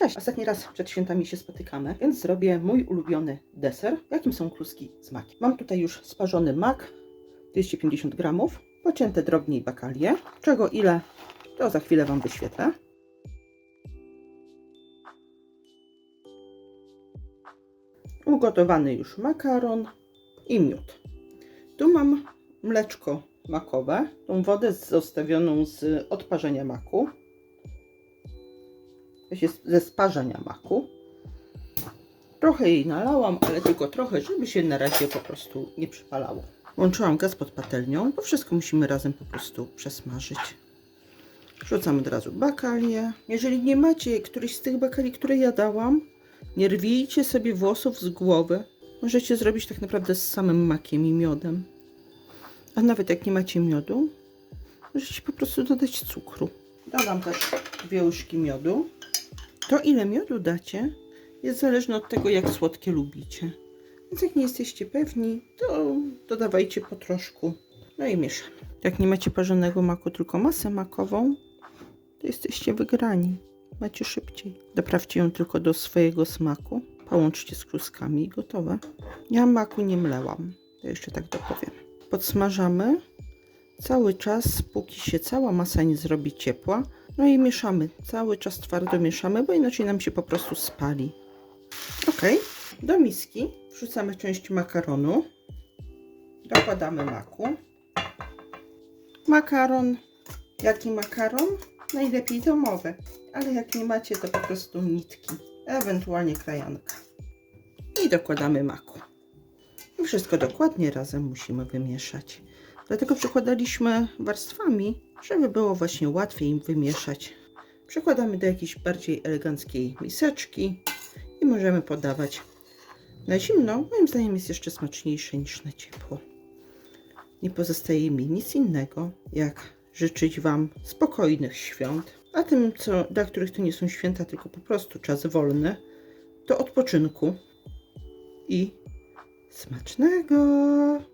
Cześć! Ostatni raz przed świętami się spotykamy, więc zrobię mój ulubiony deser, jakim są kluski z makiem. Mam tutaj już sparzony mak, 250 gramów, pocięte drobniej bakalie, czego ile, to za chwilę Wam wyświetlę. Ugotowany już makaron i miód. Tu mam mleczko makowe, tą wodę zostawioną z odparzenia maku, ze sparzenia maku. Trochę jej nalałam, ale tylko trochę, żeby się na razie po prostu nie przypalało. Włączyłam gaz pod patelnią, bo wszystko musimy razem po prostu przesmażyć. Wrzucam od razu bakalię. Jeżeli nie macie któryś z tych bakali, które ja dałam, nie rwijcie sobie włosów z głowy. Możecie zrobić tak naprawdę z samym makiem i miodem. A nawet jak nie macie miodu, możecie po prostu dodać cukru. Dodam też dwie łyżki miodu. To ile miodu dacie jest zależne od tego, jak słodkie lubicie. Więc jak nie jesteście pewni, to dodawajcie po troszku. No i mieszamy. Jak nie macie parzonego maku, tylko masę makową, to jesteście wygrani. Macie szybciej. Doprawcie ją tylko do swojego smaku. Połączcie z kluskami i gotowe. Ja maku nie mlełam. To jeszcze tak dopowiem. Podsmażamy cały czas, póki się cała masa nie zrobi ciepła. No i mieszamy. Cały czas twardo mieszamy, bo inaczej nam się po prostu spali. Ok. Do miski wrzucamy część makaronu. Dokładamy maku. Makaron. Jaki makaron? Najlepiej domowy. Ale jak nie macie, to po prostu nitki. Ewentualnie krajanka. I dokładamy maku. I wszystko dokładnie razem musimy wymieszać. Dlatego przykładaliśmy warstwami, żeby było właśnie łatwiej im wymieszać. Przekładamy do jakiejś bardziej eleganckiej miseczki i możemy podawać na zimno. Moim zdaniem jest jeszcze smaczniejsze niż na ciepło. Nie pozostaje mi nic innego, jak życzyć Wam spokojnych świąt, a tym, co, dla których to nie są święta, tylko po prostu czas wolny, to odpoczynku i smacznego!